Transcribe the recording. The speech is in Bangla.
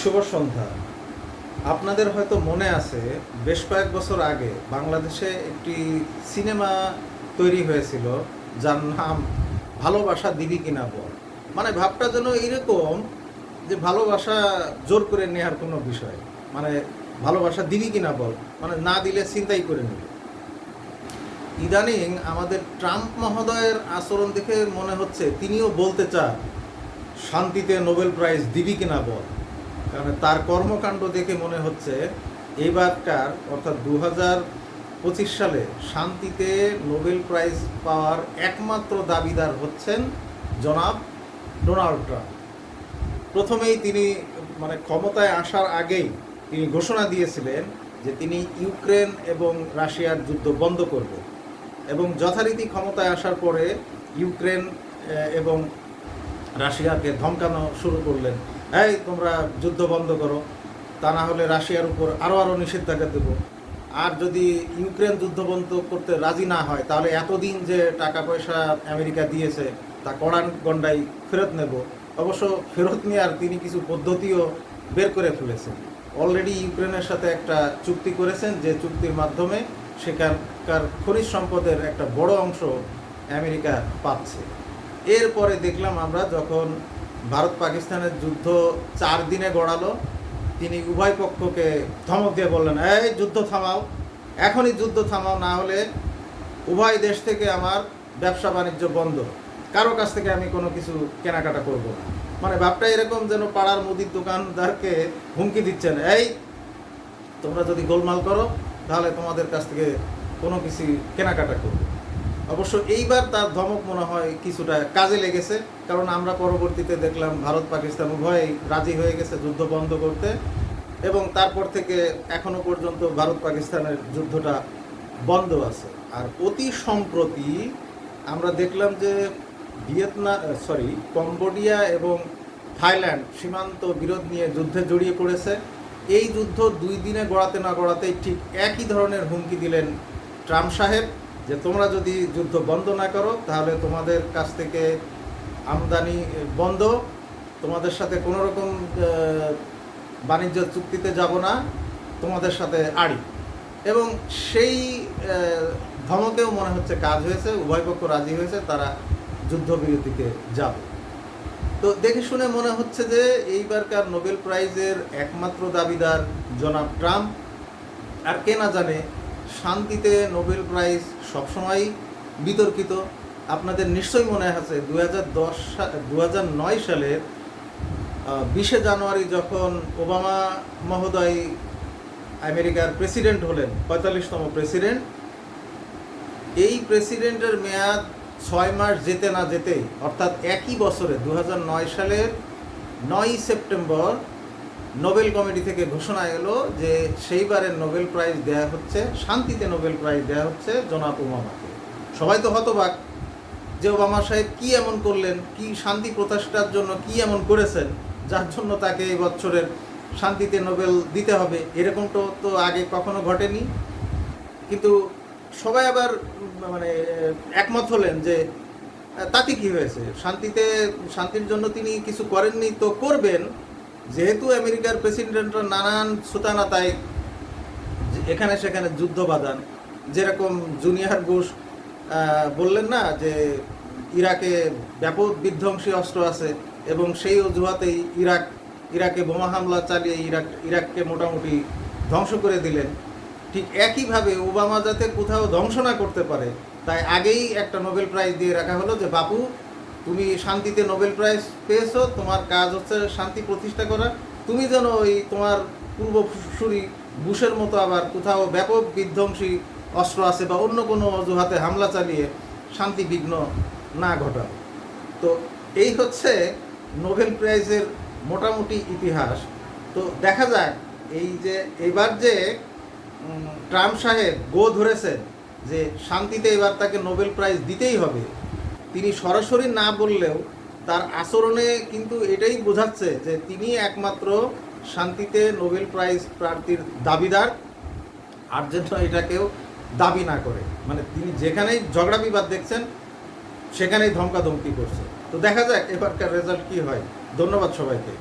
শুভ সন্ধ্যা। আপনাদের হয়তো মনে আছে, বেশ কয়েক বছর আগে বাংলাদেশে একটি সিনেমা তৈরি হয়েছিল, যার নাম ভালোবাসা দিবি কিনা বল। মানে ভাবটা যেন এরকম যে ভালোবাসা জোর করে নেওয়ার কোনো বিষয়। মানে ভালোবাসা দিবি কিনা বল। মানে না দিলে চিন্তাই করে নেবে। ইদানিং আমাদের ট্রাম্প মহোদয়ের আচরণ দেখে মনে হচ্ছে, তিনিও বলতে চান, শান্তিতে নোবেল প্রাইজ দিবি কিনা বল। কারণ তার কর্মকাণ্ড দেখে মনে হচ্ছে এইবারকার অর্থাৎ দু পঁচিশ সালে শান্তিতে নোবেল প্রাইজ পাওয়ার একমাত্র দাবিদার হচ্ছেন জনাব ডোনাল্ড ট্রাম্প। প্রথমেই তিনি মানে ক্ষমতায় আসার আগেই তিনি ঘোষণা দিয়েছিলেন যে তিনি ইউক্রেন এবং রাশিয়ার যুদ্ধ বন্ধ করবেন এবং যথারীতি ক্ষমতায় আসার পরে ইউক্রেন এবং রাশিয়াকে ধমকানো শুরু করলেন। এই, তোমরা যুদ্ধ বন্ধ করো। তা না হলে রাশিয়ার উপর আরও আরও নিষেধাজ্ঞা দেবো। আর যদি ইউক্রেন যুদ্ধ বন্ধ করতে রাজি না হয়, তাহলে এতদিন যে টাকা পয়সা আমেরিকা দিয়েছে, তা কড়ান গন্ডাই ফেরত নেব। অবশ্য ফেরত নেওয়ার তিনি কিছু পদ্ধতিও বের করে ফেলেছেন। অলরেডি ইউক্রেনের সাথে একটা চুক্তি করেছেন, যে চুক্তির মাধ্যমে সেখানকার খনিজ সম্পদের একটা বড় অংশ আমেরিকা পাচ্ছে। এরপরে দেখলাম আমরা যখন ভারত পাকিস্তানের যুদ্ধ চার দিনে গড়ালো। তিনি উভয় পক্ষকে ধমক দিয়ে বললেন, এই যুদ্ধ থামাও, এখনই যুদ্ধ থামাও, না হলে উভয় দেশ থেকে আমার ব্যবসা বাণিজ্য বন্ধ। কারও কাছ থেকে আমি কোনো কিছু কেনাকাটা করব না। মানে ভাবটা এরকম যেন পাড়ার মুদির দোকানদারকে হুমকি দিচ্ছেন, এই, তোমরা যদি গোলমাল করো, তাহলে তোমাদের কাছ থেকে কোনো কিছু কেনাকাটা করব অবশ্য এইবার তার ধমক মনে হয় কিছুটা কাজে লেগেছে, কারণ আমরা পরবর্তীতে দেখলাম ভারত পাকিস্তান উভয়ই রাজি হয়ে গেছে যুদ্ধ বন্ধ করতে এবং তারপর থেকে এখনও পর্যন্ত ভারত পাকিস্তানের যুদ্ধটা বন্ধ আছে। আর অতি সম্প্রতি আমরা দেখলাম যে ভিয়েতনাম সরি কম্বোডিয়া এবং থাইল্যান্ড সীমান্ত বিরোধ নিয়ে যুদ্ধে জড়িয়ে পড়েছে। এই যুদ্ধ দুই দিনে গড়াতে না গড়াতেই ঠিক একই ধরনের হুমকি দিলেন ট্রাম্প সাহেব। যে তোমরা যদি যুদ্ধ বন্ধ না করো, তাহলে তোমাদের কাছ থেকে আমদানি বন্ধ। তোমাদের সাথে কোনো রকম বাণিজ্য চুক্তিতে যাব না। তোমাদের সাথে আড়ি। এবং সেই ধমকেও মনে হচ্ছে কাজ হয়েছে, উভয় পক্ষ রাজি হয়েছে, তারা যুদ্ধবিরতিতে যাবে। তো দেখে শুনে মনে হচ্ছে যে এইবারকার নোবেল প্রাইজের একমাত্র দাবিদার জনাব ট্রাম্প। আর কে না জানে শান্তিতে নোবেল প্রাইজ সবসময় বিতর্কিত। আপনাদের নিশ্চয়ই মনে আছে দু হাজার দশ দু হাজার নয় সালের বিশে জানুয়ারি যখন ওবামা মহোদয় আমেরিকার প্রেসিডেন্ট হলেন, পঁয়তাল্লিশতম প্রেসিডেন্ট, এই প্রেসিডেন্টের মেয়াদ ছয় মাস যেতে না যেতেই, অর্থাৎ একই বছরে দু সালের নয়ই সেপ্টেম্বর নোবেল কমিটি থেকে ঘোষণা এলো যে সেইবারের নোবেল প্রাইজ দেয়া হচ্ছে, শান্তিতে নোবেল প্রাইজ দেয়া হচ্ছে জনাব ওবামাকে। সবাই তো হতবাক যে ওবামা সাহেব কী এমন করলেন, কি শান্তি প্রতিষ্ঠার জন্য কি এমন করেছেন, যার জন্য তাকে এই বছরের শান্তিতে নোবেল দিতে হবে এরকম তো তো আগে কখনো ঘটেনি। কিন্তু সবাই আবার মানে একমত হলেন যে, তাতে কি হয়েছে? শান্তিতে, শান্তির জন্য তিনি কিছু করেননি তো করবেন যেহেতু আমেরিকার প্রেসিডেন্টরা নানান সুতানাতায় এখানে সেখানে যুদ্ধ বাঁধান যেরকম জুনিয়র আহ, বললেন না যে ইরাকে ব্যাপক বিধ্বংসী অস্ত্র আছে এবং সেই অজুহাতেই ইরাক ইরাকে বোমা হামলা চালিয়ে ইরাক ইরাককে মোটামুটি ধ্বংস করে দিলেন। ঠিক একইভাবে ওবামা যাতে কোথাও ধ্বংস না করতে পারে তাই আগেই একটা নোবেল প্রাইজ দিয়ে রাখা হলো যে বাপু তুমি শান্তিতে নোবেল প্রাইজ পেয়েছ, তোমার কাজ হচ্ছে শান্তি প্রতিষ্ঠা করা। তুমি যেন ওই তোমার পূর্বসূরি বুশের মতো আবার কোথাও ব্যাপক বিধ্বংসী অস্ত্র আছে বা অন্য কোনো অজুহাতে হামলা চালিয়ে শান্তি বিঘ্ন না ঘটাও। তো এই হচ্ছে নোবেল প্রাইজের মোটামুটি ইতিহাস। তো দেখা যাক, এই যে এবার যে ট্রাম্প সাহেব গো ধরেছেন যে শান্তিতে এবার তাকে নোবেল প্রাইজ দিতেই হবে তিনি সরাসরি না বললেও তার আচরণে কিন্তু এটাই বোঝাচ্ছে যে তিনি একমাত্র শান্তিতে নোবেল প্রাইজ প্রার্থীর দাবিদার, আর যেন এটা কেউ দাবি না করে। মানে তিনি যেখানেই ঝগড়া বিবাদ দেখছেন, সেখানেই ধমকাধমকি করছে। তো দেখা যাক এবারকার রেজাল্ট কি হয়। ধন্যবাদ সবাইকে।